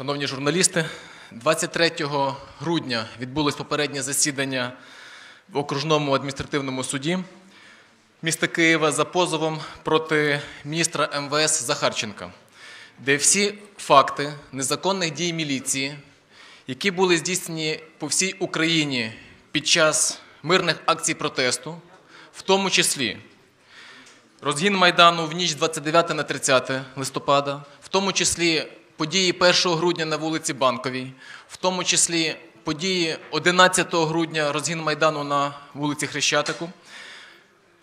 Шановні журналісти, 23 грудня відбулось попереднє засідання в окружному адміністративному суді міста Києва за позовом проти міністра МВС Захарченка, де всі факти незаконних дій міліції, які були здійснені по всій Україні під час мирних акцій протесту, в тому числі розгін Майдану в ніч 29 на 30 листопада, в тому числі події 1 грудня на вулиці Банковій, в тому числі події 11 грудня розгін Майдану на вулиці Хрещатику,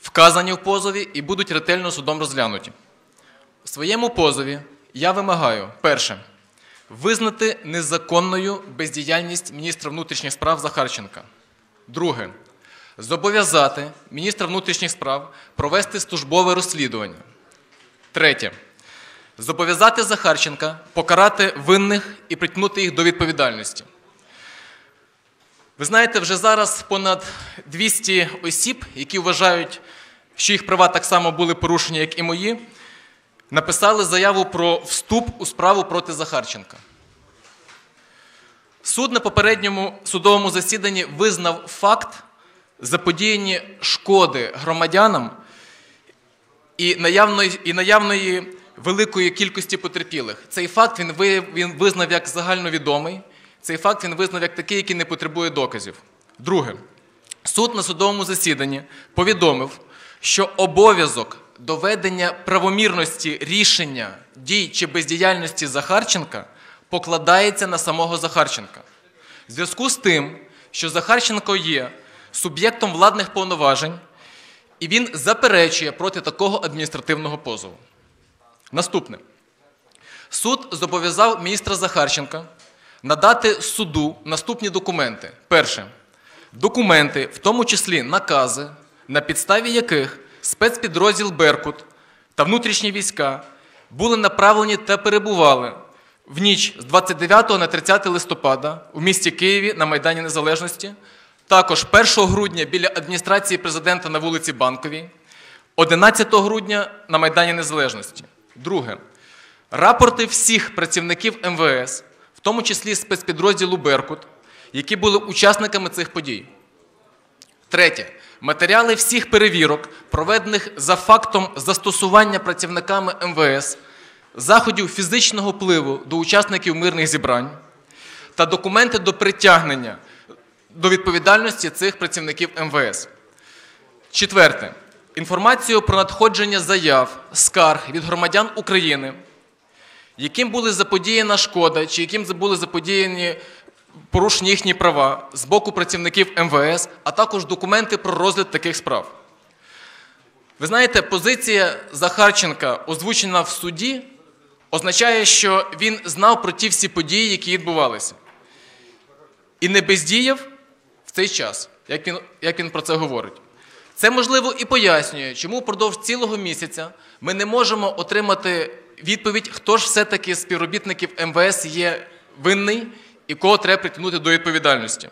вказані в позові і будуть ретельно судом розглянуті. У своєму позові я вимагаю перше визнати незаконною бездіяльність міністра внутрішніх справ Захарченка. Друге зобов'язати міністра внутрішніх справ провести службове розслідування. Третє. Зобов'язати Захарченка покарати винних і притягнути їх до відповідальності. Ви знаєте, вже зараз понад 200 осіб, які вважають, що їх права так само були порушені, як і мої, написали заяву про вступ у справу проти Захарченка. Суд на попередньому судовому засіданні визнав факт заподіяні шкоди громадянам і наявної, і наявної великої кількості потерпілих. Цей факт він, визнав як загальновідомий, цей факт він визнав як такий, який не потребує доказів. Друге, суд на судовому засіданні повідомив, що обов'язок доведення правомірності рішення дій чи бездіяльності Захарченка покладається на самого Захарченка. В зв'язку з тим, що Захарченко є суб'єктом владних повноважень, і він заперечує проти такого адміністративного позову. Наступне. Суд зобов'язав міністра Захарченка надати суду наступні документи. Перше. Документи, в тому числі накази, на підставі яких спецпідрозділ Беркут та внутрішні війська були направлені та перебували в ніч з 29 на 30 листопада у місті Києві на Майдані Незалежності, також 1 грудня біля адміністрації президента на вулиці Банковій, 11 грудня на Майдані Незалежності. Друге. Рапорти всіх працівників МВС, в тому числі спецпідрозділу Беркут, які були учасниками цих подій. Третє. Матеріали всіх перевірок, проведених за фактом застосування працівниками МВС, заходів фізичного впливу до учасників мирних зібрань та документи до притягнення до відповідальності цих працівників МВС. Четверте. Інформацію про надходження заяв, скарг від громадян України, яким були заподіяна шкода, чи яким були заподіяні порушені їхні права з боку працівників МВС, а також документи про розгляд таких справ. Ви знаєте, позиція Захарченка, озвучена в суді, означає, що він знав про ті всі події, які відбувалися. І не бездіяв в цей час, як він, як він про це говорить. Це, можливо, і пояснює, чому впродовж цілого місяця ми не можемо отримати відповідь, хто ж все-таки з співробітників МВС є винний і кого треба притягнути до відповідальності.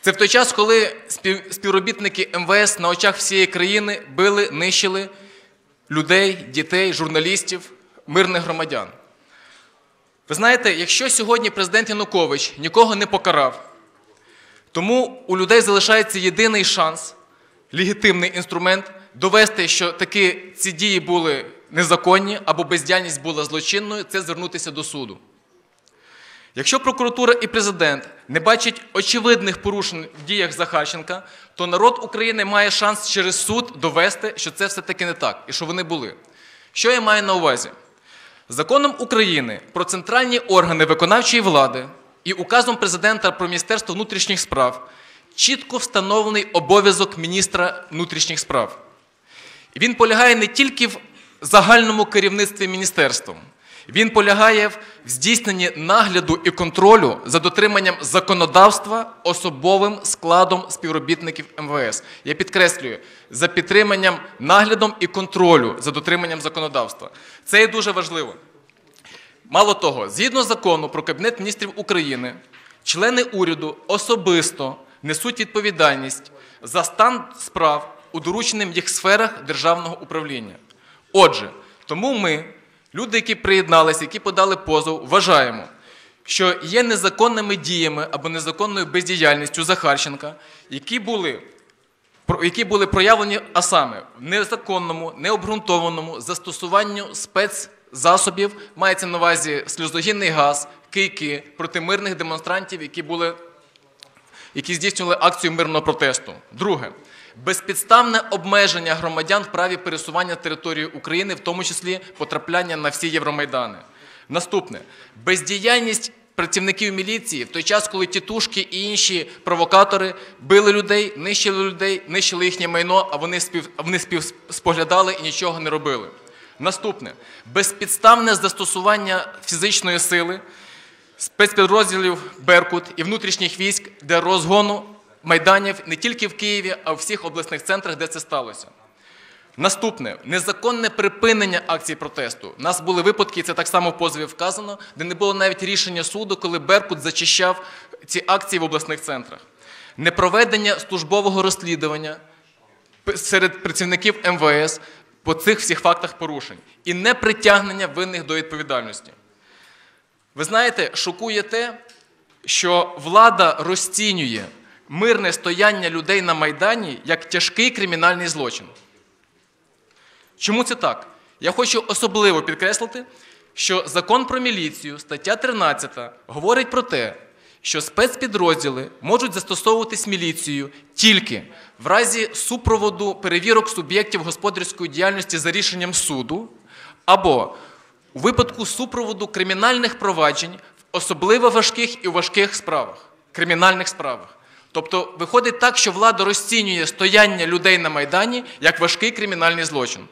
Це в той час, коли співробітники МВС на очах всієї країни били, нищили людей, дітей, журналістів, мирних громадян. Ви знаєте, якщо сьогодні президент Янукович нікого не покарав, тому у людей залишається єдиний шанс, легітимний інструмент довести, що таки ці дії були незаконні або бездіяльність була злочинною, це звернутися до суду. Якщо прокуратура і президент не бачать очевидних порушень в діях Захарченка, то народ України має шанс через суд довести, що це все-таки не так і що вони були. Що я маю на увазі? Законом України про центральні органи виконавчої влади і указом президента про Міністерство внутрішніх справ чітко встановлений обов'язок міністра внутрішніх справ. Він полягає не тільки в загальному керівництві міністерством. Він полягає в здійсненні нагляду і контролю за дотриманням законодавства особовим складом співробітників МВС. Я підкреслюю, за підтриманням наглядом і контролю за дотриманням законодавства. Це є дуже важливо. Мало того, згідно закону про Кабінет міністрів України, члени уряду особисто несуть відповідальність за стан справ у дорученим їх сферах державного управління. Отже, тому ми Люди, які приєдналися, які подали позов, вважаємо, що є незаконними діями або незаконною бездіяльністю Захарченка, які були, які були проявлені, а саме в незаконному, необґрунтованому застосуванню спецзасобів, мається на увазі сльозогінний газ, кийки проти мирних демонстрантів, які були які здійснювали акцію мирного протесту. Друге безпідставне обмеження громадян в праві пересування території України, в тому числі потрапляння на всі Євромайдани. Наступне бездіяльність працівників міліції в той час, коли тітушки і інші провокатори били людей, нищили людей, нищили їхнє майно, а вони спів, вони спів споглядали і нічого не робили. Наступне безпідставне застосування фізичної сили спецпідрозділів Беркут і внутрішніх військ для розгону майданів не тільки в Києві, а в всіх обласних центрах, де це сталося. Наступне незаконне припинення акцій протесту. У нас були випадки, і це так само в позові вказано, де не було навіть рішення суду, коли Беркут зачищав ці акції в обласних центрах. Непроведення службового розслідування серед працівників МВС по цих всіх фактах порушень і непритягнення винних до відповідальності. Ви знаєте, шокує те, що влада розцінює мирне стояння людей на Майдані як тяжкий кримінальний злочин. Чому це так? Я хочу особливо підкреслити, що закон про міліцію, стаття 13, говорить про те, що спецпідрозділи можуть застосовуватись міліцією тільки в разі супроводу перевірок суб'єктів господарської діяльності за рішенням суду, або у випадку супроводу кримінальних проваджень в особливо важких і важких справах, кримінальних справах. Тобто виходить так, що влада розцінює стояння людей на Майдані як важкий кримінальний злочин.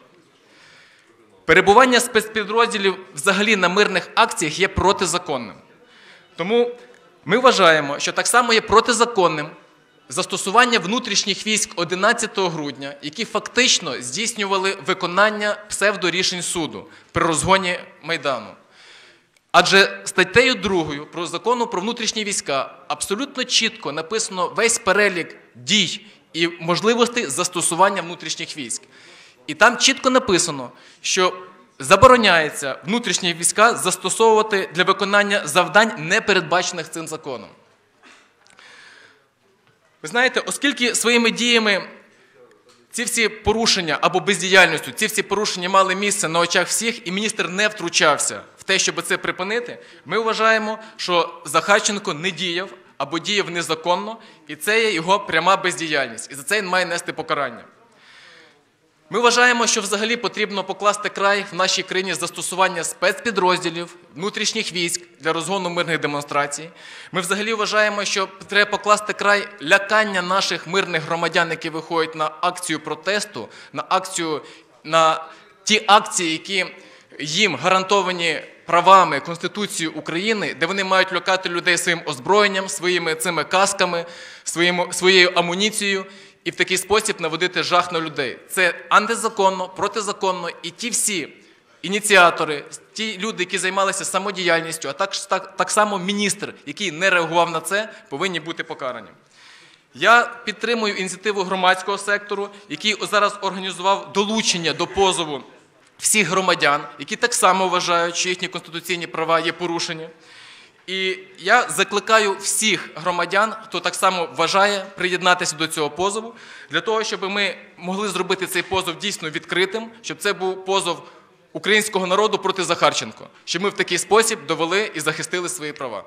Перебування спецпідрозділів взагалі на мирних акціях є протизаконним. Тому ми вважаємо, що так само є протизаконним застосування внутрішніх військ 11 грудня, які фактично здійснювали виконання псевдорішень суду при розгоні Майдану. Адже статтею 2 про закону про внутрішні війська абсолютно чітко написано весь перелік дій і можливостей застосування внутрішніх військ. І там чітко написано, що забороняється внутрішні війська застосовувати для виконання завдань, не передбачених цим законом. Ви знаєте, оскільки своїми діями ці всі порушення або бездіяльністю, ці всі порушення мали місце на очах всіх, і міністр не втручався в те, щоб це припинити, ми вважаємо, що Захарченко не діяв або діяв незаконно, і це є його пряма бездіяльність. І за це він має нести покарання. Ми вважаємо, що взагалі потрібно покласти край в нашій країні застосування спецпідрозділів, внутрішніх військ для розгону мирних демонстрацій. Ми взагалі вважаємо, що треба покласти край лякання наших мирних громадян, які виходять на акцію протесту, на акцію на ті акції, які їм гарантовані правами Конституцією України, де вони мають лякати людей своїм озброєнням, своїми цими касками, своїм, своєю амуніцією і в такий спосіб наводити жах на людей. Це антизаконно, протизаконно, і ті всі ініціатори, ті люди, які займалися самодіяльністю, а так, так, так само міністр, який не реагував на це, повинні бути покарані. Я підтримую ініціативу громадського сектору, який зараз організував долучення до позову всіх громадян, які так само вважають, що їхні конституційні права є порушені. І я закликаю всіх громадян, хто так само вважає, приєднатися до цього позову, для того, щоб ми могли зробити цей позов дійсно відкритим, щоб це був позов українського народу проти Захарченко, щоб ми в такий спосіб довели і захистили свої права.